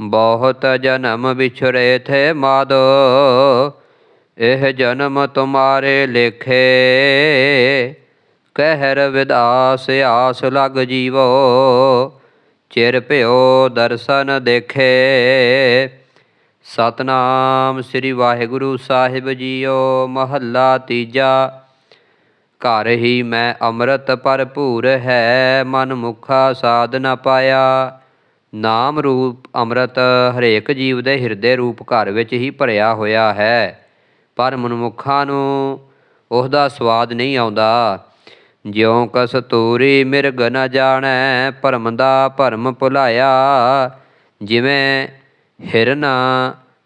ਬਹੁਤ ਜਨਮ ਵਿਛੜੇ ਥੇ ਮਾਦੋ। ਇਹ ਜਨਮ ਤੁਮਾਰੇ ਲੇਖੇ। ਕਹਿਰ ਵਿਦਾਸ ਆਸ ਲਗ ਜੀਵੋ। ਚਿਰ ਭਿਓ ਦਰਸ਼ਨ ਦੇਖੇ। ਸਤਨਾਮ ਸ੍ਰੀ ਵਾਹਿਗੁਰੂ ਸਾਹਿਬ ਜੀਓ, ਮਹੱਲਾ ਤੀਜਾ। ਘਰ ਹੀ ਮੈਂ ਅੰਮ੍ਰਿਤ ਭਰਪੂਰ ਹੈ, ਮਨ ਮੁਖਾ ਸਾਧ ਨ ਪਾਇਆ। ਨਾਮ ਰੂਪ ਅੰਮ੍ਰਿਤ ਹਰੇਕ ਜੀਵ ਦੇ ਹਿਰਦੇ ਰੂਪ ਘਰ ਵਿੱਚ ਹੀ ਭਰਿਆ ਹੋਇਆ ਹੈ। ਪਰ ਮਨੁੱਖਾਂ ਨੂੰ ਉਸ ਸਵਾਦ ਨਹੀਂ ਆਉਂਦਾ। ਜਿਉ ਕਸਤੂਰੀ ਮਿਰਗ ਨ ਜਾਣੈ, ਭਰਮ ਦਾ ਭਰਮ ਭੁਲਾਇਆ। ਜਿਵੇਂ ਹਿਰਨ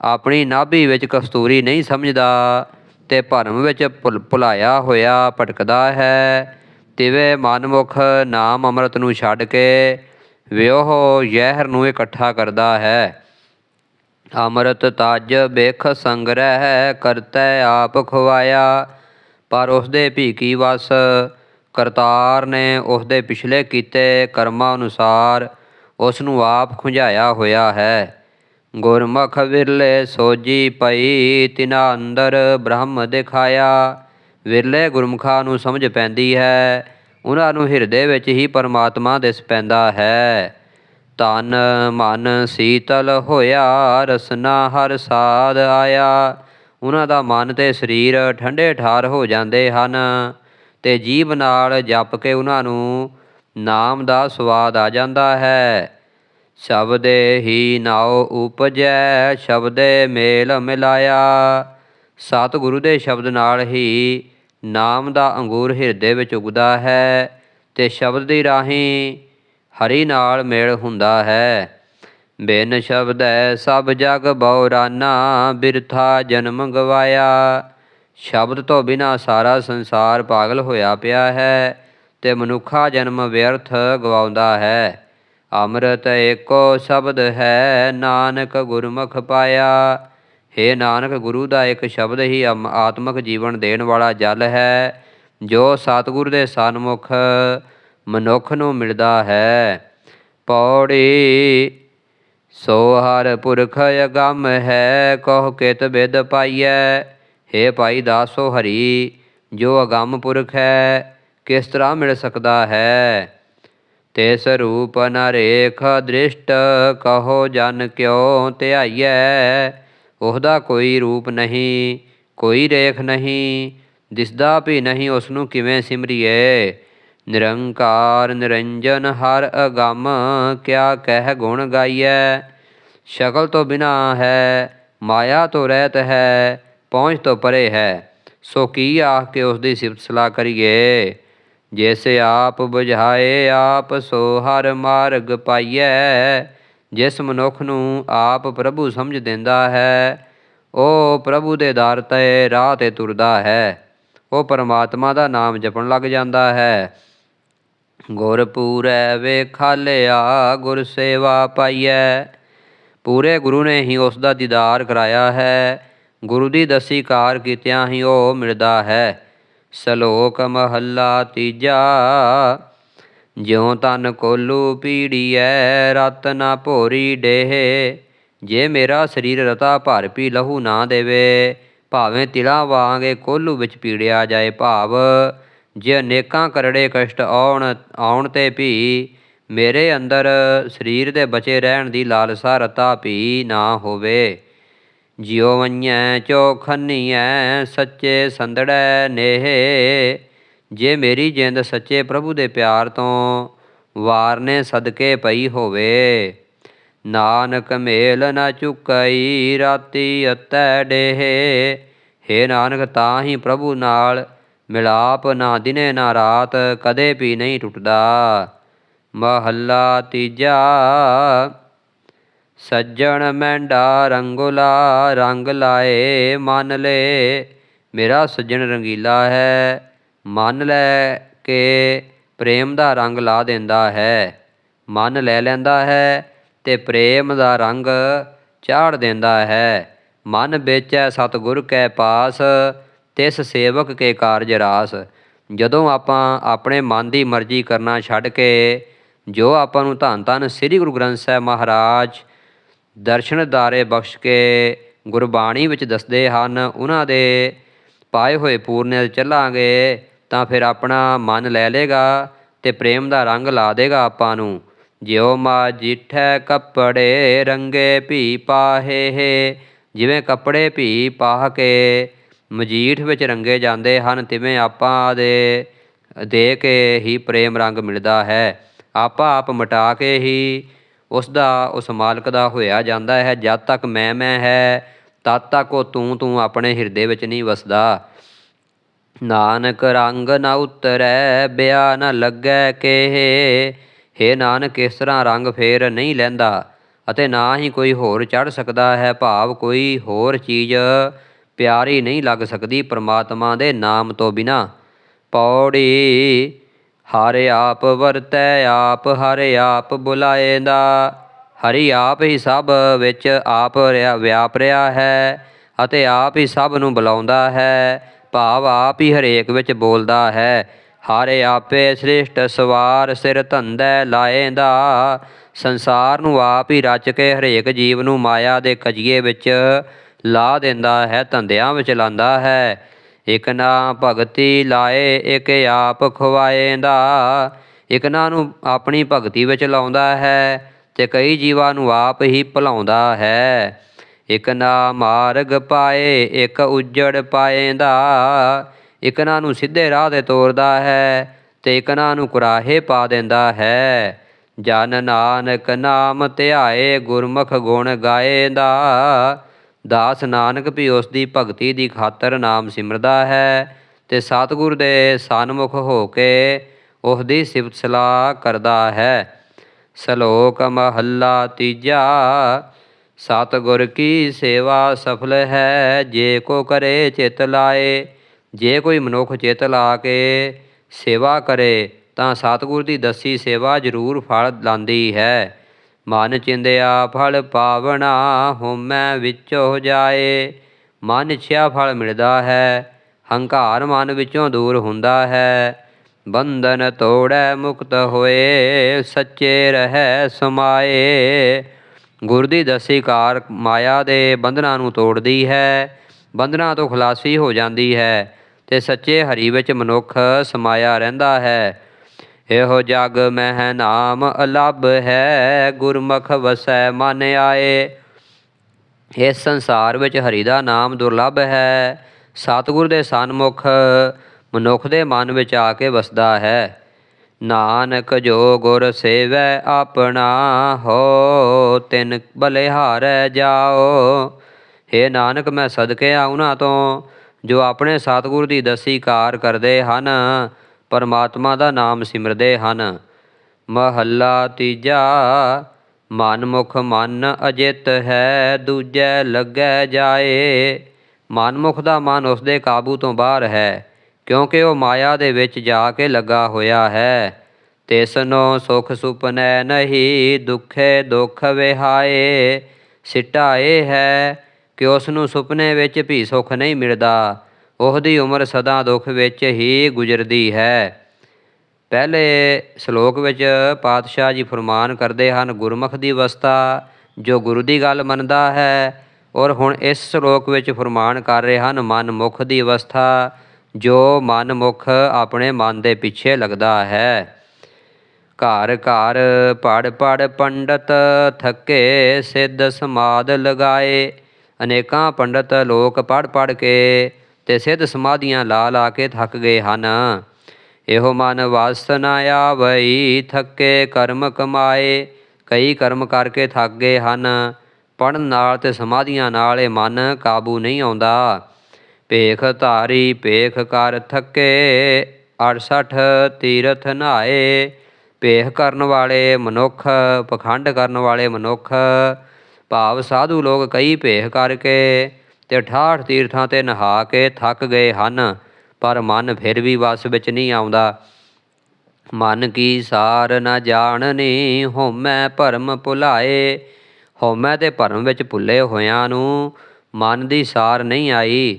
ਆਪਣੀ ਨਾਭੀ ਵਿੱਚ ਕਸਤੂਰੀ ਨਹੀਂ ਸਮਝਦਾ, ਤੇ ਭਰਮ ਵਿੱਚ ਭੁਲ, ਭੁਲਾਇਆ ਹੋਇਆ ਭਟਕਦਾ ਹੈ। ਤਿਵੇਂ ਮਨਮੁਖ ਨਾਮ ਅੰਮ੍ਰਿਤ ਨੂੰ ਛੱਡ ਕੇ ਵਿਉਹ ਜ਼ਹਿਰ ਨੂੰ ਇਕੱਠਾ ਕਰਦਾ ਹੈ। ਅੰਮ੍ਰਿਤ ਤਜ ਬਿਖ ਸੰਗ੍ਰਹਿ ਕਰਤੈ ਆਪ ਖਵਾਇਆ ਪਰ ਉਸਦੇ ਭੀਕੀ ਵਸ ਕਰਤਾਰ ਨੇ ਉਸਦੇ ਪਿਛਲੇ ਕੀਤੇ ਕਰਮਾਂ ਅਨੁਸਾਰ ਉਸ ਨੂੰ ਆਪ ਖੁੰਝਾਇਆ ਹੋਇਆ ਹੈ। ਗੁਰਮੁਖ ਵਿਰਲੇ ਸੋਜੀ ਪਈ ਤਿਨਾ ਅੰਦਰ ਬ੍ਰਹਮ ਦਿਖਾਇਆ। ਵਿਰਲੇ ਗੁਰਮੁਖਾਂ ਨੂੰ ਸਮਝ ਪੈਂਦੀ ਹੈ ਉਹਨਾਂ ਨੂੰ ਹਿਰਦੇ ਵਿੱਚ ਹੀ ਪਰਮਾਤਮਾ ਦਿਸ ਪੈਂਦਾ ਹੈ। ਤਨ ਮਨ, ਸੀਤਲ ਹੋਇਆ, ਰਸਨਾ ਹਰ ਸਾਧ ਆਇਆ। ਉਹਨਾਂ ਦਾ ਮਨ ਤੇ ਸਰੀਰ ਠੰਡੇ ਠਾਰ ਹੋ ਜਾਂਦੇ ਹਨ ਤੇ ਜੀਭ ਨਾਲ ਜਪ ਕੇ ਉਹਨਾਂ ਨੂੰ ਨਾਮ ਦਾ ਸਵਾਦ ਆ ਜਾਂਦਾ ਹੈ। ਸ਼ਬਦੇ ਹੀ ਨਾਉ ਉਪਜੈ, ਸ਼ਬਦੇ ਮੇਲ ਮਿਲਾਇਆ। ਸਤਿਗੁਰੂ ਦੇ ਸ਼ਬਦ ਨਾਲ ਹੀ ਨਾਮ ਦਾ ਅੰਗੂਰ ਹਿਰਦੇ ਵਿੱਚ ਉਗਦਾ ਹੈ ਤੇ ਸ਼ਬਦ ਦੀ ਰਾਹੀਂ ਹਰੀ ਨਾਲ ਮੇਲ ਹੁੰਦਾ ਹੈ। ਬਿਨ ਸ਼ਬਦੈ ਸਭ ਜਗ ਬਉਰਾਨਾ ਬਿਰਥਾ ਜਨਮ ਗਵਾਇਆ ਸ਼ਬਦ ਤੋਂ ਬਿਨਾ ਸਾਰਾ ਸੰਸਾਰ ਪਾਗਲ ਹੋਇਆ ਪਿਆ ਹੈ ਤੇ ਮਨੁੱਖਾ ਜਨਮ ਵਿਅਰਥ ਗਵਾਉਂਦਾ ਹੈ। ਅੰਮ੍ਰਿਤ ਏਕੋ ਸ਼ਬਦ ਹੈ, ਨਾਨਕ ਗੁਰਮੁਖ ਪਾਇਆ। हे ਨਾਨਕ, ਗੁਰੂ ਦਾ ਇੱਕ ਸ਼ਬਦ ਹੀ ਅਮ- ਆਤਮਿਕ ਜੀਵਨ ਦੇਣ ਵਾਲਾ ਜਲ ਹੈ, ਜੋ ਸਤਿਗੁਰ ਦੇ ਸਨਮੁਖ ਮਨੁੱਖ ਨੂੰ ਮਿਲਦਾ ਹੈ। ਪੌੜੀ ਸੋ ਹਰ ਪੁਰਖ ਅਗੰਮ ਹੈ, ਕਹੁ ਕਿਤ ਬਿਦ ਪਾਈਐ। हे ਭਾਈ ਦਾਸੋ ਹਰੀ, ਜੋ ਅਗੰਮ ਪੁਰਖ ਹੈ, ਕਿਸ ਤਰ੍ਹਾਂ ਮਿਲ ਸਕਦਾ ਹੈ? ਤਿਸ ਰੂਪ ਨਰੇਖ ਦ੍ਰਿਸ਼ਟ, ਕਹੋ ਜਨ ਕਿਉ ਧਿਆਈਐ? ਉਹਦਾ ਕੋਈ ਰੂਪ ਨਹੀਂ, ਕੋਈ ਰੇਖ ਨਹੀਂ, ਦਿਸਦਾ ਵੀ ਨਹੀਂ ਉਸ ਨੂੰ ਕਿਵੇਂ ਸਿਮਰੀਏ। ਨਿਰੰਕਾਰ ਨਿਰੰਜਨ ਹਰ ਅਗੰਮ, ਕਿਆ ਕਹਿ ਗੁਣ ਗਾਈਐ? ਸ਼ਕਲ ਤੋਂ ਬਿਨਾ ਹੈ, ਮਾਇਆ ਤੋਂ ਰਹਿਤ ਹੈ, ਪਹੁੰਚ ਤੋਂ ਪਰੇ ਹੈ। ਸੋ ਕੀ ਆਖ ਕੇ ਉਸ ਦੀ ਸਿਫਤ ਸਲਾਹ ਕਰੀਏ? ਜੈਸੇ ਆਪ ਬੁਝਾਏ, ਆਪ ਸੋ ਹਰ ਮਾਰਗ ਪਾਈਐ। ਜਿਸ ਮਨੁੱਖ ਨੂੰ ਆਪ ਪ੍ਰਭੂ ਸਮਝ ਦਿੰਦਾ ਹੈ, ਉਹ ਪ੍ਰਭੂ ਦੇ ਦਰ ਤੇ ਰਾਹ ਤੇ ਤੁਰਦਾ ਹੈ। ਉਹ ਪਰਮਾਤਮਾ ਦਾ ਨਾਮ ਜਪਣ ਲੱਗ ਜਾਂਦਾ ਹੈ। ਗੁਰ ਪੂਰੈ ਵੇਖਾਲਿਆ ਗੁਰ ਸੇਵਾ ਪਾਈਐ। ਪੂਰੇ ਗੁਰੂ ਨੇ ਹੀ ਉਸ ਦਾ ਦੀਦਾਰ ਕਰਾਇਆ ਹੈ। ਗੁਰੂ ਦੀ ਦਸੀ ਕਾਰ ਕੀਤਿਆਂ ਹੀ ਉਹ ਮਿਲਦਾ ਹੈ। ਸ਼ਲੋਕ ਮਹੱਲਾ ਤੀਜਾ ਜਿਉ ਤਨ ਕੋਲੂ ਪੀੜੀਐ, ਰਤ ਨਾ ਭੋਰੀ ਡੇਹ। ਜੇ ਮੇਰਾ ਸਰੀਰ ਰਤਾ ਭਰ ਪੀ ਲਹੂ ਨਾ ਦੇਵੇ, ਭਾਵੇਂ ਤਿਲਾਂ ਵਾਂਗੇ ਕੋਲੂ ਵਿੱਚ ਪੀੜਿਆ ਜਾਏ ਭਾਵ। ਜੇ ਅਨੇਕਾਂ ਕਰੜੇ ਕਸ਼ਟ ਆਉਣ ਆਉਣ ਤੇ ਵੀ ਮੇਰੇ ਅੰਦਰ ਸਰੀਰ ਦੇ ਬਚੇ ਰਹਿਣ ਦੀ ਲਾਲਸਾ ਰਤਾ ਵੀ ਨਾ ਹੋਵੇ। ਜਿਉ ਵੰਨਿਐ, ਚੋਖੰਨੀਐ, ਸੱਚੇ ਸੰਦੜੈ ਨੇਹ। ਜੇ ਮੇਰੀ ਜਿੰਦ ਸੱਚੇ ਪ੍ਰਭੂ ਦੇ ਪਿਆਰ ਤੋਂ ਵਾਰਨੇ ਸਦਕੇ ਪਈ ਹੋਵੇ, ਨਾਨਕ ਮੇਲ ਨਾ ਚੁਕਈ, ਰਾਤੀ ਅਤੈ ਡੇਹ। ਹੇ ਨਾਨਕ, ਤਾਂ ਹੀ ਪ੍ਰਭੂ ਨਾਲ ਮਿਲਾਪ ਨਾ ਦਿਨੇ ਨਾ ਰਾਤ ਕਦੇ ਵੀ ਨਹੀਂ ਟੁੱਟਦਾ। ਮਹੱਲਾ ਤੀਜਾ, ਸੱਜਣ ਮੈਂਡਾ ਰੰਗੋਲਾ, ਰੰਗ ਲਾਏ ਮਨ ਲੈ। ਮੇਰਾ ਸੱਜਣ ਰੰਗੀਲਾ ਹੈ ਮਨ ਲੈ ਕੇ ਪ੍ਰੇਮ ਦਾ ਰੰਗ ਲਾ ਦਿੰਦਾ ਹੈ। ਮਨ ਲੈ ਲੈਂਦਾ ਹੈ ਤੇ ਪ੍ਰੇਮ ਦਾ ਰੰਗ ਚਾੜ ਦਿੰਦਾ ਹੈ। ਮਨ ਵੇਚੈ ਸਤਿਗੁਰ ਕੈ ਪਾਸ, ਤਿਸ ਸੇਵਕ ਕੇ ਕਾਰਜ ਰਾਸ। ਜਦੋਂ ਆਪਾਂ ਆਪਣੇ ਮਨ ਦੀ ਮਰਜ਼ੀ ਕਰਨਾ ਛੱਡ ਕੇ, ਜੋ ਆਪਾਂ ਨੂੰ ਧੰਨ ਧੰਨ ਸ੍ਰੀ ਗੁਰੂ ਗ੍ਰੰਥ ਸਾਹਿਬ ਮਹਾਰਾਜ ਦਰਸ਼ਨਦਾਰੇ ਬਖਸ਼ ਕੇ ਗੁਰਬਾਣੀ ਵਿੱਚ ਦੱਸਦੇ ਹਨ, ਉਹਨਾਂ ਦੇ ਪਾਏ ਹੋਏ ਪੂਰਨੇ ਚੱਲਾਂਗੇ ਤਾਂ ਫਿਰ ਆਪਣਾ ਮਨ ਲੈ ਲੇਗਾ ਤੇ ਪ੍ਰੇਮ ਦਾ ਰੰਗ ਲਾ ਦੇਗਾ ਆਪਾਂ ਨੂੰ। ਜਿਉ ਮਾ ਜਿਠੈ ਕੱਪੜੇ ਰੰਗੇ ਭੀ ਪਾਹੇ ਹੈ, ਜਿਵੇਂ ਕੱਪੜੇ ਭੀ ਪਾਹ ਕੇ ਮਜੀਠ ਵਿੱਚ ਰੰਗੇ ਜਾਂਦੇ ਹਨ, ਤਿਵੇਂ ਆਪਾਂ ਦੇ ਦੇ ਕੇ ਹੀ ਪ੍ਰੇਮ ਰੰਗ ਮਿਲਦਾ ਹੈ। ਆਪਾ ਆਪ ਮਟਾ ਕੇ ਹੀ ਉਸ ਦਾ, ਉਸ ਮਾਲਕ ਦਾ ਹੋਇਆ ਜਾਂਦਾ ਹੈ। ਜਦ ਤੱਕ ਮੈਂ ਮੈਂ ਹੈ, ਤਦ ਤੱਕ ਉਹ ਤੂੰ ਤੂੰ ਆਪਣੇ ਹਿਰਦੇ ਵਿੱਚ ਨਹੀਂ ਵਸਦਾ। ਨਾਨਕ ਰੰਗ ਨਾ ਉਤਰੈ, ਬਿਆ ਨਾ ਲੱਗੈ ਕੇਹ। ਹੇ ਨਾਨਕ, ਇਸ ਤਰ੍ਹਾਂ ਰੰਗ ਫੇਰ ਨਹੀਂ ਲੈਂਦਾ ਅਤੇ ਨਾ ਹੀ ਕੋਈ ਹੋਰ ਚੜ ਸਕਦਾ ਹੈ। ਭਾਵ ਕੋਈ ਹੋਰ ਚੀਜ਼ ਪਿਆਰੀ ਨਹੀਂ ਲੱਗ ਸਕਦੀ ਪ੍ਰਮਾਤਮਾ ਦੇ ਨਾਮ ਤੋਂ ਬਿਨਾ। ਪੌੜੀ, ਹਰਿ ਆਪ ਵਰਤੈ, ਆਪ ਹਰਿ ਆਪ ਬੁਲਾਏਂਦਾ। ਹਰੀ ਆਪ ਹੀ ਸਭ ਵਿੱਚ ਆਪ ਰਿਹਾ ਵਿਆਪ ਰਿਹਾ ਹੈ ਅਤੇ ਆਪ ਹੀ ਸਭ ਨੂੰ ਬੁਲਾਉਂਦਾ ਹੈ। ਭਾਵ ਆਪ ਹੀ ਹਰੇਕ ਵਿੱਚ ਬੋਲਦਾ ਹੈ। ਹਾਰੇ ਆਪੇ ਸ਼੍ਰਿਸ਼ਟ ਸਵਾਰ ਸਿਰ ਧੰਦੈ ਲਾਏਂਦਾ। ਸੰਸਾਰ ਨੂੰ ਆਪ ਹੀ ਰਚ ਕੇ ਹਰੇਕ ਜੀਵ ਨੂੰ ਮਾਇਆ ਦੇ ਕਜੀਏ ਵਿੱਚ ਲਾ ਦਿੰਦਾ ਹੈ, ਧੰਦਿਆਂ ਵਿੱਚ ਲਾਂਦਾ ਹੈ। ਇਕ ਨਾ ਭਗਤੀ ਲਾਏ, ਇਕ ਆਪ ਖਵਾਏਂਦਾ। ਇਕ ਨਾ ਨੂੰ ਆਪਣੀ ਭਗਤੀ ਵਿੱਚ ਲਾਉਂਦਾ ਹੈ ਤੇ ਕਈ ਜੀਵਾਂ ਨੂੰ ਆਪ ਹੀ ਭੁਲਾਉਂਦਾ ਹੈ। ਇਕ ਨਾ ਮਾਰਗ ਪਾਏ, ਇਕ ਉਜੜ ਪਾਏਂਦਾ। ਇਕਨਾਂ ਨੂੰ ਸਿੱਧੇ ਰਾਹ ਤੇ ਤੋਰਦਾ ਹੈ ਤੇ ਇਕਨਾਂ ਨੂੰ ਕੁਰਾਹੇ ਪਾ ਦਿੰਦਾ ਹੈ। ਜਨ ਨਾਨਕ ਨਾਮ ਧਿਆਏ, ਗੁਰਮੁਖ ਗੁਣ ਗਾਏਂਦਾ। ਦਾਸ ਨਾਨਕ ਵੀ ਉਸ ਦੀ ਭਗਤੀ ਦੀ ਖਾਤਰ ਨਾਮ ਸਿਮਰਦਾ ਹੈ ਤੇ ਸਤਿਗੁਰ ਦੇ ਸਨਮੁਖ ਹੋ ਕੇ ਉਸ ਦੀ ਸਿਫਤ ਸਲਾਹ ਕਰਦਾ ਹੈ। ਸ਼ਲੋਕ ਮਹੱਲਾ ਤੀਜਾ ਸਤਿਗੁਰ ਕੀ ਸੇਵਾ ਸਫਲ ਹੈ? ਜੇ ਕੋ ਕਰੇ ਚਿਤ ਲਾਏ, ਜੇ ਕੋਈ ਮਨੁੱਖ ਚਿਤ ਲਾ ਕੇ ਸੇਵਾ ਕਰੇ, ਤਾਂ ਸਤਿਗੁਰ ਦੀ ਦੱਸੀ ਸੇਵਾ ਜ਼ਰੂਰ ਫਲ ਲਾਂਦੀ ਹੈ। ਮਨ ਚਿੰਦਿਆ ਫਲ ਪਾਵਣਾ ਹੋਮੈ ਵਿੱਚੋ ਜਾਏ। ਮਨ ਇੱਛਿਆ ਫਲ ਮਿਲਦਾ ਹੈ, ਹੰਕਾਰ ਮਨ ਵਿੱਚੋਂ ਦੂਰ ਹੁੰਦਾ ਹੈ। ਬੰਧਨ ਤੋੜੈ ਮੁਕਤ ਹੋਏ, ਸੱਚੇ ਰਹਿ ਸਮਾਏ। ਗੁਰ ਦੀ ਦਸੀ ਕਾਰ ਮਾਇਆ ਦੇ ਬੰਧਨਾਂ ਨੂੰ ਤੋੜਦੀ ਹੈ, ਬੰਧਨਾਂ ਤੋਂ ਖਲਾਸੀ ਹੋ ਜਾਂਦੀ ਹੈ ਤੇ ਸੱਚੇ ਹਰੀ ਵਿੱਚ ਮਨੁੱਖ ਸਮਾਇਆ ਰਹਿੰਦਾ ਹੈ। ਇਹੋ ਜਗ ਮਹਿ ਨਾਮ ਅਲੱਭ ਹੈ, ਗੁਰਮੁਖ ਵਸੈ ਮਨ ਆਏ। ਇਸ ਸੰਸਾਰ ਵਿੱਚ ਹਰੀ ਦਾ ਨਾਮ ਦੁਰਲੱਭ ਹੈ, ਸਤਿਗੁਰ ਦੇ ਸਨਮੁਖ ਮਨੁੱਖ ਦੇ ਮਨ ਵਿੱਚ ਆ ਕੇ ਵਸਦਾ ਹੈ। ਨਾਨਕ ਜੋ ਗੁਰ ਸੇਵੈ ਆਪਣਾ ਹੋ, ਤਿਨ ਬਲਿਹਾਰੈ ਜਾਓ। हे ਨਾਨਕ, ਮੈਂ ਸਦਕੇ ਆ ਉਹਨਾਂ ਤੋਂ, ਜੋ ਆਪਣੇ ਸਤਿਗੁਰ ਦੀ ਦਸੀ ਕਾਰ ਕਰਦੇ ਹਨ, ਪਰਮਾਤਮਾ ਦਾ ਨਾਮ ਸਿਮਰਦੇ ਹਨ। ਮਹੱਲਾ ਤੀਜਾ, ਮਨਮੁਖ ਮਨ ਅਜਿਤ ਹੈ, ਦੂਜੈ ਲੱਗੈ ਜਾਏ। ਮਨਮੁਖ ਦਾ ਮਨ ਉਸ ਦੇ ਕਾਬੂ ਤੋਂ ਬਾਹਰ ਹੈ। ਕਿਉਂਕਿ ਉਹ ਮਾਇਆ ਦੇ ਵਿੱਚ ਜਾ ਕੇ ਲੱਗਾ ਹੋਇਆ ਹੈ। ਤਿਸਨੋ ਸੁਖ ਸੁਪਨੈ ਨਹੀਂ, ਦੁਖੇ ਦੁਖ ਵਿਹਾਏ। ਸਿੱਟਾ ਇਹ ਹੈ ਕਿ ਉਸ ਨੂੰ ਸੁਪਨੇ ਵਿੱਚ ਵੀ ਸੁਖ ਨਹੀਂ ਮਿਲਦਾ। ਉਹਦੀ ਉਮਰ ਸਦਾ ਦੁੱਖ ਵਿੱਚ ਹੀ ਗੁਜ਼ਰਦੀ ਹੈ। ਪਹਿਲੇ ਸ਼ਲੋਕ ਵਿੱਚ ਪਾਤਸ਼ਾਹ ਜੀ ਫਰਮਾਨ ਕਰਦੇ ਹਨ, ਗੁਰਮੁਖ ਦੀ ਅਵਸਥਾ ਜੋ ਗੁਰੂ ਦੀ ਗੱਲ ਮੰਨਦਾ ਹੈ। ਔਰ ਹੁਣ ਇਸ ਸ਼ਲੋਕ ਵਿੱਚ ਫਰਮਾਨ ਕਰ ਰਹੇ ਹਨ, ਮਨ ਮੁਖ ਦੀ ਅਵਸਥਾ ਜੋ ਮਨ ਮੁਖ ਆਪਣੇ ਮਨ ਦੇ ਪਿੱਛੇ ਲੱਗਦਾ ਹੈ। ਘਰ ਘਰ ਪੜ ਪੜ ਪੰਡਤ ਥੱਕੇ, ਸਿੱਧ ਸਮਾਦ ਲਗਾਏ। ਅਨੇਕਾਂ ਪੰਡਤ ਲੋਕ ਪੜ ਪੜ ਕੇ ਤੇ ਸਿੱਧ ਸਮਾਧੀਆਂ ਲਾ ਲਾ ਕੇ ਥੱਕ ਗਏ ਹਨ। ਇਹੋ ਮਨ ਵਸ ਨ ਆਵਈ, ਥੱਕੇ ਕਰਮ ਕਮਾਏ। ਕਈ ਕਰਮ ਕਰਕੇ ਥੱਕ ਗਏ ਹਨ। ਪੜਨ ਨਾਲ ਤੇ ਸਮਾਧੀਆਂ ਨਾਲ ਇਹ ਮਨ ਕਾਬੂ ਨਹੀਂ ਆਉਂਦਾ। ਭੇਖ ਧਾਰੀ, ਭੇਖ ਕਰ ਥੱਕੇ 68 ਤੀਰਥ ਨਹਾਏ। ਭੇਖ ਕਰਨ ਵਾਲੇ ਮਨੁੱਖ, ਪਖੰਡ ਕਰਨ ਵਾਲੇ ਮਨੁੱਖ, ਭਾਵ ਸਾਧੂ ਲੋਕ ਕਈ ਭੇਖ ਕਰਕੇ ਤੇ ਠਾਠ ਤੀਰਥਾਂ ਤੇ ਨਹਾ ਕੇ ਥੱਕ ਗਏ ਹਨ, ਪਰ ਮਨ ਫਿਰ ਵੀ ਵਸ ਵਿੱਚ ਨਹੀਂ ਆਉਂਦਾ। ਮਨ ਕੀ ਸਾਰ ਨ ਜਾਣਨੀ ਹਉਮੈ ਭਰਮ ਭੁਲਾਏ। ਹਉਮੈ ਤੇ ਭਰਮ ਵਿੱਚ ਭੁੱਲੇ ਹੋਇਆਂ ਨੂੰ ਮਨ ਦੀ ਸਾਰ ਨਹੀਂ ਆਈ।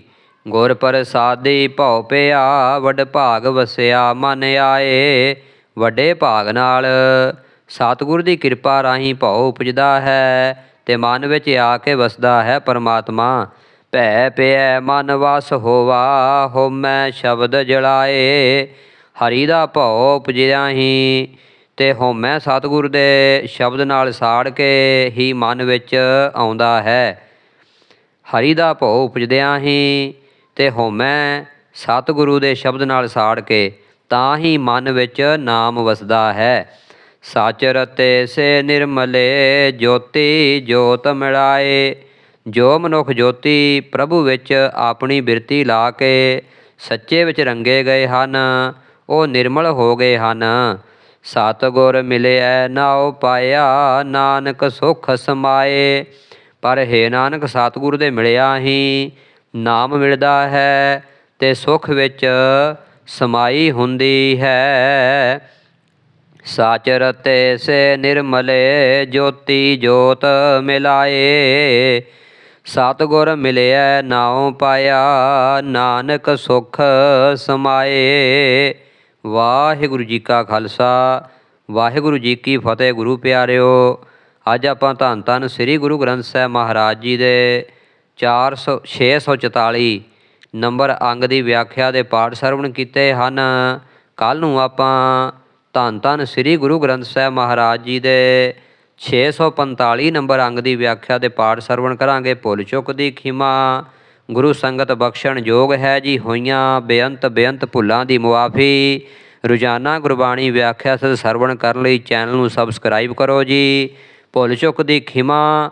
ਗੁਰ ਪ੍ਰਸਾਦੀ ਭਉ ਪਿਆ, ਵੱਡ ਭਾਗ ਵਸਿਆ, ਮਨ ਆਏ। ਵੱਡੇ ਭਾਗ ਨਾਲ ਸਤਿਗੁਰ ਦੀ ਕਿਰਪਾ ਰਾਹੀਂ ਭਉ ਉਪਜਦਾ ਹੈ ਤੇ ਮਨ ਵਿੱਚ ਆ ਕੇ ਵਸਦਾ ਹੈ ਪਰਮਾਤਮਾ। ਭੈ ਪਿਐ, ਮਨ ਵਸ ਹੋਵਾ, ਹਉਮੈ ਸ਼ਬਦ ਜਲਾਏ। ਹਰੀ ਦਾ ਭਉ ਉਪਜਿਆ ਹੀ ਤੇ ਹਉਮੈ ਸਤਿਗੁਰ ਦੇ ਸ਼ਬਦ ਨਾਲ ਸਾੜ ਕੇ ਹੀ ਮਨ ਵਿੱਚ ਆਉਂਦਾ ਹੈ। ਹਰੀ ਦਾ ਭਉ ਉਪਜਦਿਆਂ ਹੀ ਤੇ ਹਉਮੈ ਸਤਿਗੁਰੂ ਦੇ ਸ਼ਬਦ ਨਾਲ ਸਾੜ ਕੇ, ਤਾਂ ਹੀ ਮਨ ਵਿੱਚ ਨਾਮ ਵਸਦਾ ਹੈ। ਸਚ ਰਤੇ ਸੇ ਨਿਰਮਲੇ ਜੋਤੀ ਜੋਤ ਮਿਲਾਏ। ਜੋ ਮਨੁੱਖ ਜੋਤੀ ਪ੍ਰਭੂ ਵਿੱਚ ਆਪਣੀ ਬਿਰਤੀ ਲਾ ਕੇ ਸੱਚੇ ਵਿੱਚ ਰੰਗੇ ਗਏ ਹਨ, ਉਹ ਨਿਰਮਲ ਹੋ ਗਏ ਹਨ। ਸਤਿਗੁਰ ਮਿਲਿਆ ਨਾਉ ਪਾਇਆ, ਨਾਨਕ ਸੁਖ ਸਮਾਏ। ਪਰ ਹੇ ਨਾਨਕ, ਸਤਿਗੁਰ ਦੇ ਮਿਲਿਆ ਹੀ ਨਾਮ ਮਿਲਦਾ ਹੈ ਤੇ ਸੁਖ ਵਿੱਚ ਸਮਾਈ ਹੁੰਦੀ ਹੈ। ਸਾਚ ਰਤੇ ਸੇ ਨਿਰਮਲੇ ਜੋਤੀ ਜੋਤ ਮਿਲਾਏ। ਸਤਿਗੁਰ ਮਿਲਿਆ ਨਾਉ ਪਾਇਆ, ਨਾਨਕ ਸੁਖ ਸਮਾਏ। ਵਾਹਿਗੁਰੂ ਜੀ ਕਾ ਖਾਲਸਾ, ਵਾਹਿਗੁਰੂ ਜੀ ਕੀ ਫਤਿਹ ਗੁਰੂ ਪਿਆਰਿਓ। ਅੱਜ ਆਪਾਂ ਧੰਨ ਧੰਨ ਸ੍ਰੀ ਗੁਰੂ ਗ੍ਰੰਥ ਸਾਹਿਬ ਮਹਾਰਾਜ ਜੀ ਦੇ 400 644 ਨੰਬਰ ਅੰਗ ਦੀ ਵਿਆਖਿਆ ਦੇ ਪਾਠ ਸਰਵਣ ਕੀਤੇ ਹਨ। ਕੱਲ ਨੂੰ ਆਪਾਂ ਧੰਨ ਧੰਨ ਸ੍ਰੀ ਗੁਰੂ ਗ੍ਰੰਥ ਸਾਹਿਬ ਮਹਾਰਾਜ ਜੀ ਦੇ 645 ਨੰਬਰ ਅੰਗ ਦੀ ਵਿਆਖਿਆ ਦੇ ਪਾਠ ਸਰਵਣ ਕਰਾਂਗੇ। ਭੁੱਲ ਚੁੱਕ ਦੀ ਖਿਮਾ, ਗੁਰੂ ਸੰਗਤ ਬਖਸ਼ਣ ਯੋਗ ਹੈ ਜੀ, ਹੋਈਆਂ ਬੇਅੰਤ ਬੇਅੰਤ ਭੁੱਲਾਂ ਦੀ ਮੁਆਫੀ। ਰੋਜ਼ਾਨਾ ਗੁਰਬਾਣੀ ਵਿਆਖਿਆ ਸਦ ਸਰਵਣ ਕਰਨ ਲਈ ਚੈਨਲ ਨੂੰ ਸਬਸਕ੍ਰਾਈਬ ਕਰੋ ਜੀ। ਭੁੱਲ ਚੁੱਕ ਦੀ ਖਿਮਾ